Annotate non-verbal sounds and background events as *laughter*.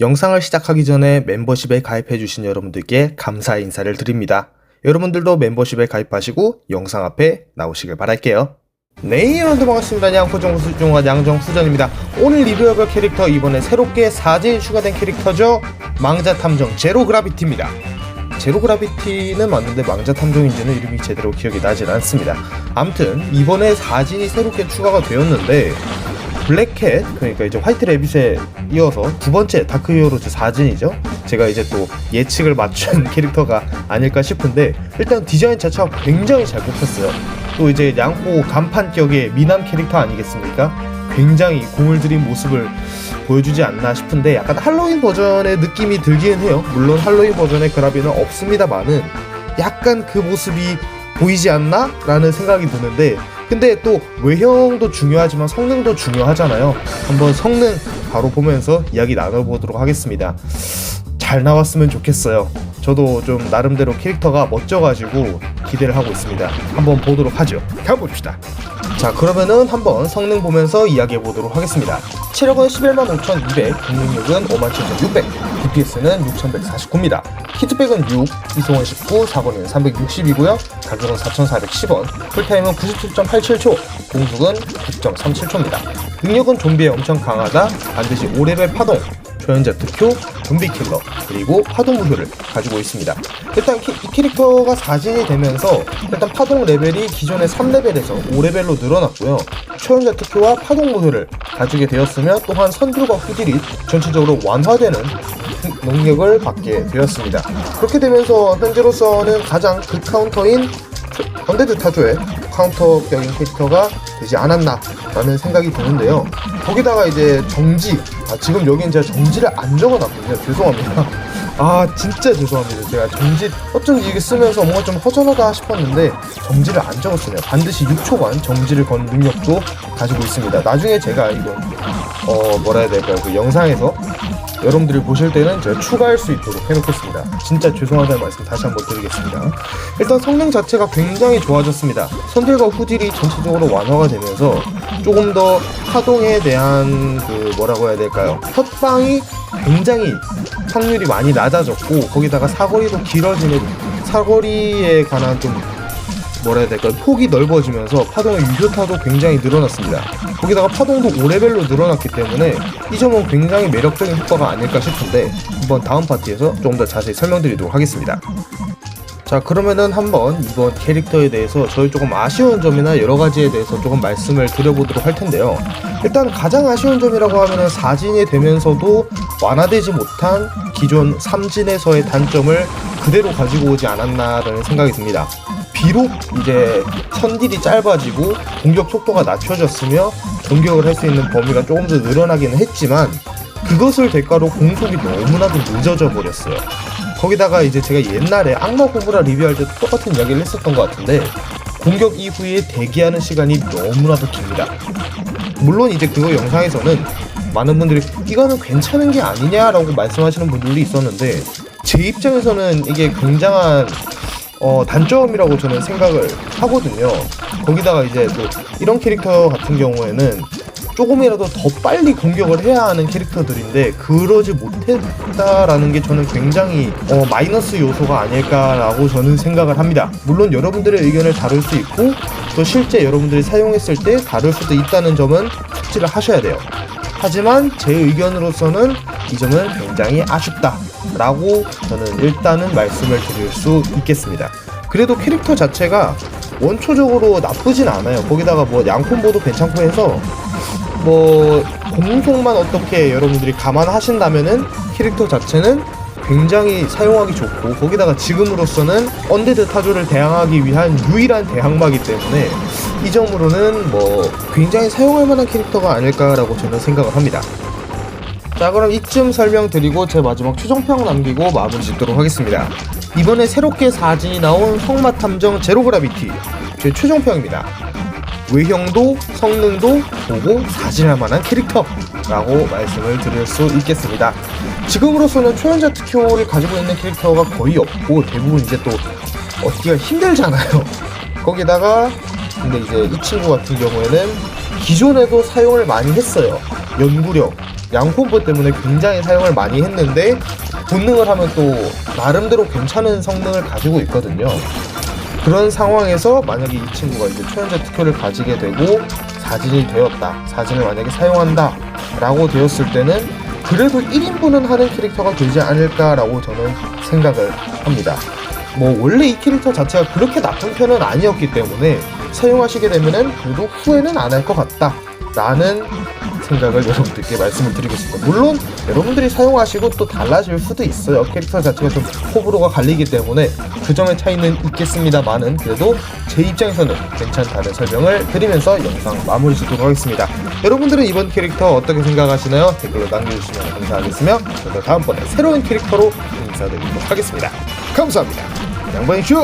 영상을 시작하기 전에 멤버십에 가입해주신 여러분들께 감사의 인사를 드립니다. 여러분들도 멤버십에 가입하시고 영상 앞에 나오시길 바랄게요. 네, 여러분들 반갑습니다. 양포정 수중화 양정수전입니다. 오늘 리뷰해볼 캐릭터 이번에 새롭게 4진 추가된 캐릭터죠. 망자탐정 제로 그라비티입니다. 제로 그라비티는 맞는데 망자 탐정인지는 이름이 제대로 기억이 나질 않습니다. 암튼 이번에 4진이 새롭게 추가가 되었는데 블랙캣 그러니까 이제 화이트 레빗에 이어서 두 번째 다크 히어로즈 4진이죠. 제가 이제 또 예측을 맞춘 *laughs* 캐릭터가 아닐까 싶은데 일단 디자인 자체가 굉장히 잘 뽑혔어요. 또 이제 양호 간판격의 미남 캐릭터 아니겠습니까? 굉장히 공을 들인 모습을 보여주지 않나 싶은데 약간 할로윈 버전의 느낌이 들기는 해요. 물론 할로윈 버전의 그라비는 없습니다만은 약간 그 모습이 보이지 않나? 라는 생각이 드는데 근데 또 외형도 중요하지만 성능도 중요하잖아요. 한번 성능 바로 보면서 이야기 나눠보도록 하겠습니다. 잘 나왔으면 좋겠어요. 저도 좀 나름대로 캐릭터가 멋져가지고 기대를 하고 있습니다. 한번 보도록 하죠. 가봅시다. 자 그러면은 한번 성능 보면서 이야기해 보도록 하겠습니다. 체력은 11만 5,200, 공격력은 5만 7,600, DPS는 6,149입니다. 히트백은 6, 이송은 19, 사거리는 360이고요. 가격은 4,410원, 풀타임은 97.87초, 공속은 9.37초입니다. 능력은 좀비에 엄청 강하다, 반드시 5레벨 파동, 초연자 특효, 좀비 킬러, 그리고 파동 무효를 가지고 있습니다. 일단 키- 이 캐릭터가 4진이 되면서 일단 파동 레벨이 기존의 3레벨에서 5레벨로 늘어났고요. 초연자 특효와 파동 무효를 가지게 되었으며 또한 선들과 후딜이 전체적으로 완화되는 능력을 받게 되었습니다. 그렇게 되면서 현재로서는 가장 극카운터인 언데드 타조의 카운터격인 캐릭터가 되지 않았나 라는 생각이 드는데요. 거기다가 이제 정지, 아, 지금 여기는 제가 정지를 안 적어놨거든요. 죄송합니다. 아 진짜 죄송합니다. 제가 정지 어쩐지 이게 쓰면서 뭔가 좀 허전하다 싶었는데 정지를 안 적었어요. 반드시 6초간 정지를 건 능력도 가지고 있습니다. 나중에 제가 이거 어 뭐라 해야 될까요? 그 영상에서 여러분들이 보실 때는 제가 추가할 수 있도록 해놓겠습니다. 진짜 죄송하다는 말씀 다시 한번 드리겠습니다. 일단 성능 자체가 굉장히 좋아졌습니다. 선들과 후딜이 전체적으로 완화가 되면서 조금 더 파동에 대한 그 뭐라고 해야 될까요? 헛방이 굉장히 확률이 많이 낮아졌고 거기다가 사거리도 길어지는 사거리에 관한 좀 뭐라 해야 될까요? 폭이 넓어지면서 파동의 유효타도 굉장히 늘어났습니다. 거기다가 파동도 5레벨로 늘어났기 때문에 이 점은 굉장히 매력적인 효과가 아닐까 싶은데 한번 다음 파티에서 조금 더 자세히 설명드리도록 하겠습니다. 자 그러면은 한번 이번 캐릭터에 대해서 저희 조금 아쉬운 점이나 여러 가지에 대해서 조금 말씀을 드려보도록 할 텐데요. 일단 가장 아쉬운 점이라고 하면은 4진이 되면서도 완화되지 못한 기존 3진에서의 단점을 그대로 가지고 오지 않았나라는 생각이 듭니다. 비록 이제 선딜이 짧아지고 공격 속도가 낮춰졌으며 공격을 할 수 있는 범위가 조금 더 늘어나기는 했지만 그것을 대가로 공속이 너무나도 늦어져 버렸어요. 거기다가 이제 제가 옛날에 악마 고브라 리뷰할 때 똑같은 이야기를 했었던 것 같은데 공격 이후에 대기하는 시간이 너무나도 깁니다. 물론 이제 그거 영상에서는 많은 분들이 이거는 괜찮은 게 아니냐라고 말씀하시는 분들도 있었는데 제 입장에서는 이게 굉장한 어, 단점이라고 저는 생각을 하거든요. 거기다가 이제 또 이런 캐릭터 같은 경우에는 조금이라도 더 빨리 공격을 해야 하는 캐릭터들인데 그러지 못했다라는 게 저는 굉장히 어, 마이너스 요소가 아닐까라고 저는 생각을 합니다. 물론 여러분들의 의견을 다룰 수 있고 또 실제 여러분들이 사용했을 때 다를 수도 있다는 점은 숙지를 하셔야 돼요. 하지만 제 의견으로서는 이 점은 굉장히 아쉽다라고 저는 일단은 말씀을 드릴 수 있겠습니다. 그래도 캐릭터 자체가 원초적으로 나쁘진 않아요. 거기다가 뭐 양콤보도 괜찮고 해서 뭐 공속만 어떻게 여러분들이 감안하신다면은 캐릭터 자체는 굉장히 사용하기 좋고 거기다가 지금으로서는 언데드 타조를 대항하기 위한 유일한 대항마기 때문에 이 점으로는 뭐 굉장히 사용할 만한 캐릭터가 아닐까라고 저는 생각을 합니다. 자 그럼 이쯤 설명드리고 제 마지막 최종평 남기고 마무리 짓도록 하겠습니다. 이번에 새롭게 4진이 나온 성마탐정 제로그라비티 제 최종평입니다. 외형도 성능도 보고 사진할 만한 캐릭터라고 말씀을 드릴 수 있겠습니다. 지금으로서는 초연자 특효를 가지고 있는 캐릭터가 거의 없고 대부분 이제 또 얻기가 힘들잖아요. *laughs* 거기다가 근데 이제 이 친구 같은 경우에는 기존에도 사용을 많이 했어요. 연구력 양콤보 때문에 굉장히 사용을 많이 했는데 본능을 하면 또 나름대로 괜찮은 성능을 가지고 있거든요. 그런 상황에서 만약에 이 친구가 이제 초연자 특효를 가지게 되고 사진이 되었다. 사진을 만약에 사용한다. 라고 되었을 때는 그래도 1인분은 하는 캐릭터가 되지 않을까라고 저는 생각을 합니다. 뭐 원래 이 캐릭터 자체가 그렇게 나쁜 편은 아니었기 때문에 사용하시게 되면은 그래도 후회는 안 할 것 같다. 라는 생각을 여러분들께 말씀을 드리겠습니다. 물론 여러분들이 사용하시고 또 달라질 수도 있어요. 캐릭터 자체가 좀 호불호가 갈리기 때문에 그 점의 차이는 있겠습니다만은 그래도 제 입장에서는 괜찮다는 설명을 드리면서 영상 마무리 짓도록 하겠습니다. 여러분들은 이번 캐릭터 어떻게 생각하시나요? 댓글로 남겨주시면 감사하겠으며 저도 다음번에 새로운 캐릭터로 인사드리도록 하겠습니다. 감사합니다. 양반이 슈!